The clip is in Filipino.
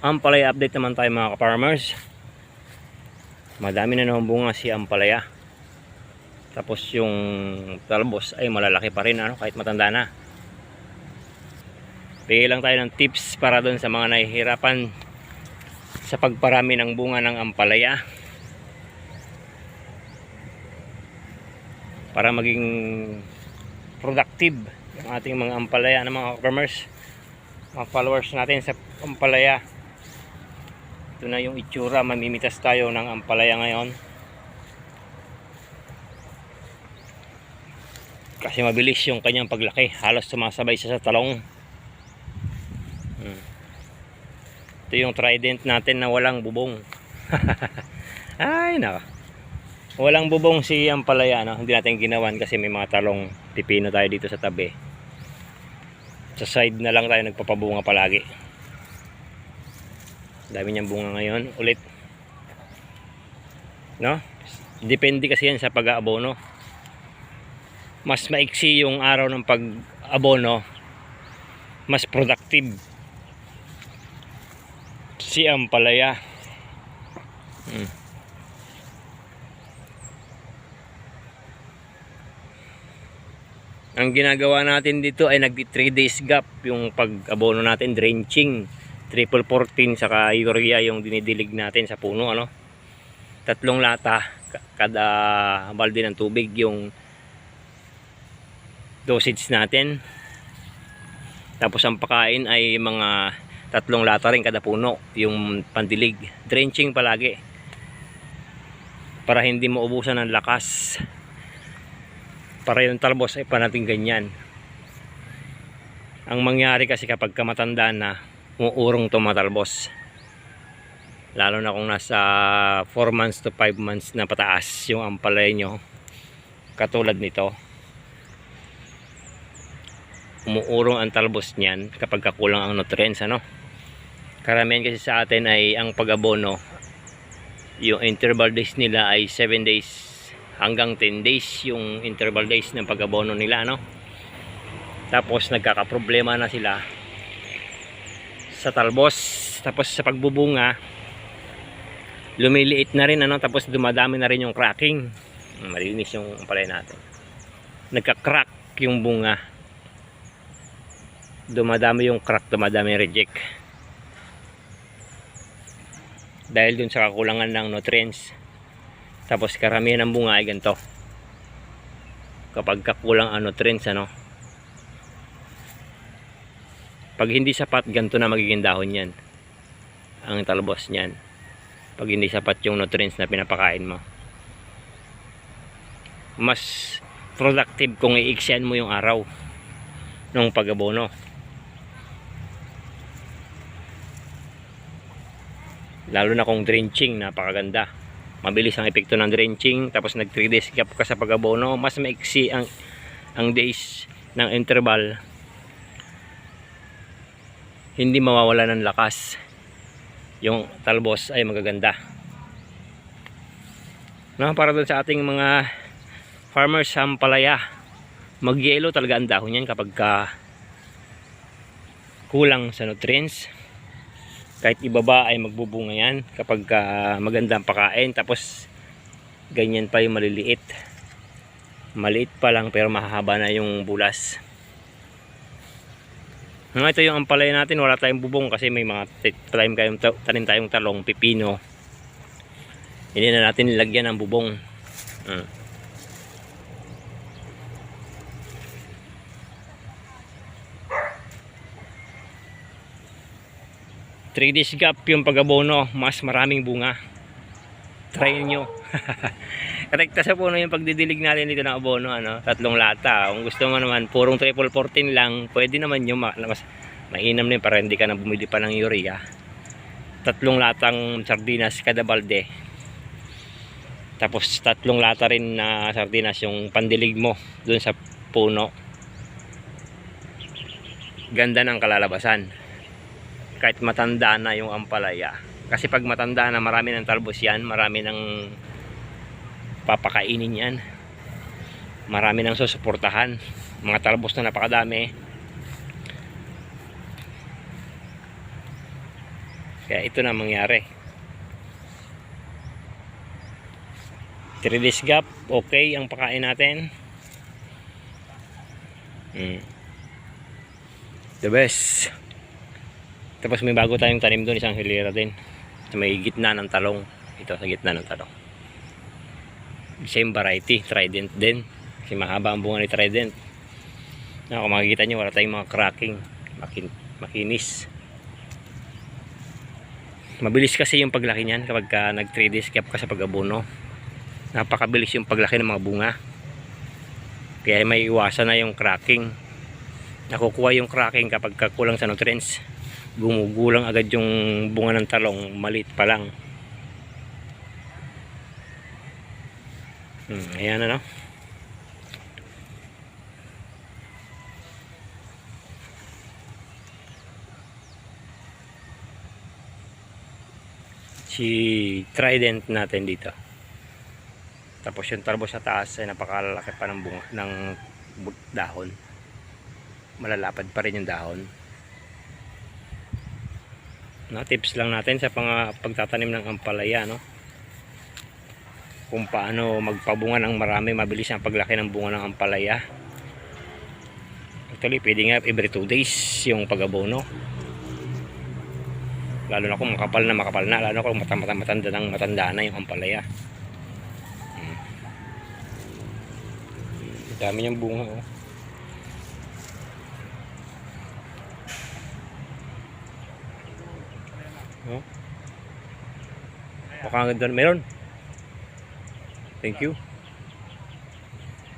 Ampalaya update naman tayo mga ka-farmers. Madami na naman bunga si Ampalaya. Tapos yung talbos ay malalaki pa rin ano, kahit matanda na. Bigay lang tayo ng tips para doon sa mga nahihirapan sa pagparami ng bunga ng Ampalaya. Para maging productive yung ating mga Ampalaya ng mga farmers mga followers natin sa Ampalaya ito na yung itsura. Mamimitas tayo ng Ampalaya ngayon. Kasi mabilis yung kanyang paglaki. Halos sumasabay siya sa talong. Hmm. ito yung trident natin na walang bubong. Ay naka walang bubong si Ampalaya no? hindi natin ginawan kasi may mga talong pipino tayo dito sa tabi. Sa side na lang tayo nagpapabunga palagi dami niyang bunga ngayon ulit. No? Depende kasi yan sa pag-aabono. Mas maiksi yung araw ng pag-abono mas productive. Si Ampalaya. Hmm. ang ginagawa natin dito ay nag 3 days gap yung pag-abono natin drenching triple 14 saka urea yung dinidilig natin sa puno ano? Tatlong lata ka- kada balde ng tubig yung dosage natin. Tapos ang pakain ay mga tatlong lata rin kada puno yung pandilig. Drenching palagi. Para hindi maubusan ng lakas. Para yung talbos ay panating ganyan. Ang mangyari kasi kapag kamatanda na umuurong tumatalbos lalo na kung nasa 4 months to 5 months na pataas yung ampalay nyo. Katulad nito. Umuurong ang talbos niyan kapag kakulang ang nutrients ano? Karamihan kasi sa atin ay ang pag-abono yung interval days nila ay 7 days hanggang 10 days yung interval days ng pag-abono nila no tapos nagkakaproblema na sila sa talbos. Tapos sa pagbubunga lumiliit na rin ano? Tapos dumadami na rin yung cracking. Malinis yung palay natin. Nagka-crack yung bunga. Dumadami yung crack dumadami reject. Dahil dun sa kakulangan ng nutrients. Tapos karamihan ng bunga ay ganito. Kapag kakulang ang nutrients ano pag hindi sapat ganito na magiging dahon yan. Ang talbos niyan. Pag hindi sapat yung nutrients na pinapakain mo. Mas productive kung iiksyan mo yung araw ng pag-abono. Lalo na kung drenching napakaganda. Mabilis ang epekto ng drenching tapos nag 3 days gap ka sa pag-abono mas maiksi ang ang days ng interval hindi mawawala ng lakas. Yung talbos ay magaganda. No, para dun sa ating mga farmers sa Ampalaya magyelo talaga ang dahon yan kapag ka kulang sa nutrients. Kahit ibaba ay magbubunga yan kapag uh, maganda ang pakain. Tapos ganyan pa yung maliliit. Maliit pa lang pero mahahaba na yung bulas nga ito yung ampalay natin wala tayong bubong kasi may mga tanim tayong, tanim tayong talong pipino. Hindi na natin nilagyan ng bubong. Hmm. 3 days gap yung pag-abono. Mas maraming bunga. Try nyo rekta sa puno yung pagdidilig natin dito ng abono ano, tatlong lata. Kung gusto mo naman purong triple 14 lang pwede naman yung ma mas mainam na yun para hindi ka na bumili pa ng urea. Tatlong latang sardinas kada balde. Tapos tatlong lata rin na sardinas yung pandilig mo dun sa puno. Ganda ng kalalabasan. Kahit matanda na yung ampalaya. Kasi pag matanda na marami ng talbos yan marami ng papakainin yan marami ng susuportahan mga talbos na napakadami Kaya ito na ang mangyari. 3 days gap, okay ang pakain natin. Mm. The best. Tapos may bago tayong tanim doon, isang hilera din. Sa may gitna ng talong. Ito sa gitna ng talong. Same variety, trident din. Kasi mahaba ang bunga ni trident. Na, kung makikita nyo, wala tayong mga cracking. Makin, makinis. Mabilis kasi yung paglaki niyan kapag ka nag 3 days gap ka sa pag-abono. Napakabilis yung paglaki ng mga bunga. Kaya may iwasan na yung cracking. Nakukuha yung cracking kapag ka kulang sa nutrients. Gumugulang agad yung bunga ng talong, maliit pa lang. Hmm, ayan na no. Si Trident natin dito. Tapos yung tarbos sa taas ay napakalaki pa ng bunga ng dahon. Malalapad pa rin yung dahon. No, tips lang natin sa pang, pagtatanim ng ampalaya, no? Kung paano magpabunga ng marami, mabilis ang paglaki ng bunga ng ampalaya. Actually, pwede nga every 2 days yung pag-abono. Lalo na kung makapal na makapal na, lalo na kung matanda, matanda, ng matanda na yung ampalaya. Hmm. Dami niyang bunga, oh. Oh. Baka ganda. Meron. Thank you.